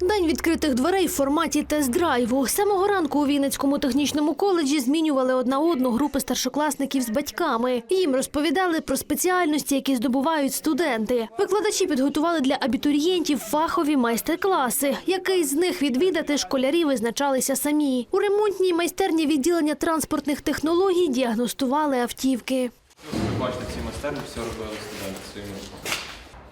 День відкритих дверей в форматі тест-драйву. Самого ранку у Вінницькому технічному коледжі змінювали одна одну групи старшокласників з батьками. Їм розповідали про спеціальності, які здобувають студенти. Викладачі підготували для абітурієнтів фахові майстер-класи. Який з них відвідати школярі визначалися самі. У ремонтній майстерні відділення транспортних технологій діагностували автівки. Бачите, ці майстерні все робили студенти своїми.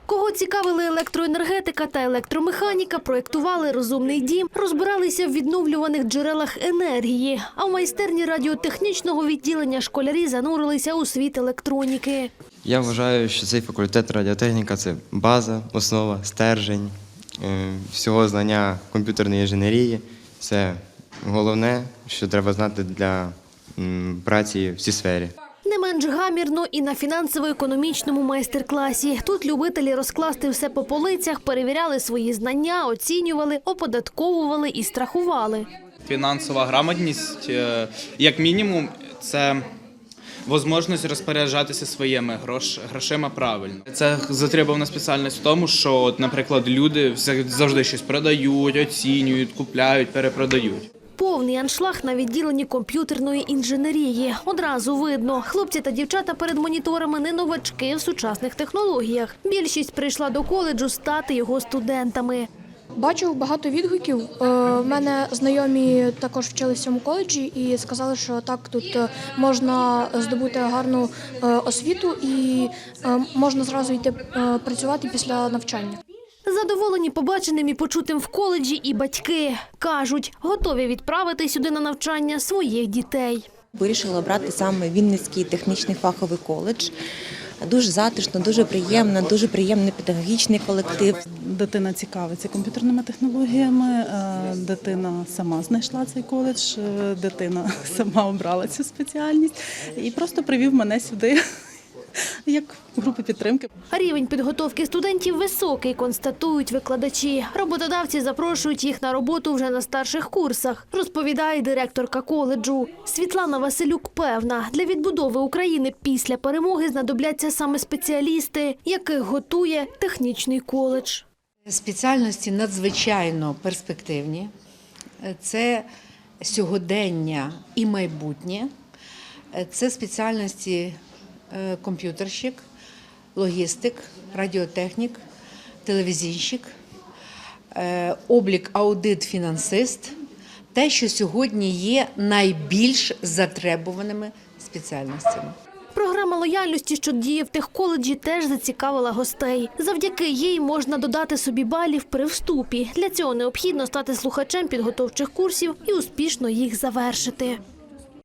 Кого цікавили електроенергетика та електромеханіка, проєктували розумний дім, розбиралися в відновлюваних джерелах енергії. А в майстерні радіотехнічного відділення школярі занурилися у світ електроніки. Я вважаю, що цей факультет радіотехніка це база, основа, стержень е, всього знання комп'ютерної інженерії. Це головне, що треба знати для праці в цій сфері. Менш гамірно і на фінансово-економічному майстер-класі. Тут любителі розкласти все по полицях, перевіряли свої знання, оцінювали, оподатковували і страхували. Фінансова грамотність, е, як мінімум, це можливість розпоряджатися своїми грош, грошима правильно. Це затребувана спеціальність в тому, що, наприклад, люди завжди щось продають, оцінюють, купляють, перепродають. Повний аншлаг на відділенні комп'ютерної інженерії. Одразу видно, хлопці та дівчата перед моніторами не новачки в сучасних технологіях. Більшість прийшла до коледжу стати його студентами. Бачив багато відгуків. Е, В мене знайомі також вчилися в цьому коледжі і сказали, що так тут е, можна здобути гарну е, освіту і е, можна зразу йти е, працювати після навчання. Задоволені побаченим і почутим в коледжі і батьки кажуть, готові відправити сюди на навчання своїх дітей. Вирішила обрати саме Вінницький технічний фаховий коледж. Дуже затишно, дуже приємно, дуже приємний педагогічний колектив. Дитина цікавиться комп'ютерними технологіями. е, Дитина сама знайшла цей коледж, е, дитина сама обрала цю спеціальність і просто привів мене сюди як групу підтримки. Рівень підготовки студентів високий, констатують викладачі. Роботодавці запрошують їх на роботу вже на старших курсах, розповідає директорка коледжу. Світлана Василюк певна, для відбудови України після перемоги знадобляться саме спеціалісти, яких готує технічний коледж. Спеціальності надзвичайно перспективні. Це сьогодення і майбутнє. Це спеціальності комп'ютерщик, логістик, радіотехнік, телевізійщик, е, облік аудит фінансист. Те, що сьогодні є найбільш затребуваними спеціальностями. Програма лояльності, що діє в техколеджі, теж зацікавила гостей. Завдяки їй можна додати собі балів при вступі. Для цього необхідно стати слухачем підготовчих курсів і успішно їх завершити.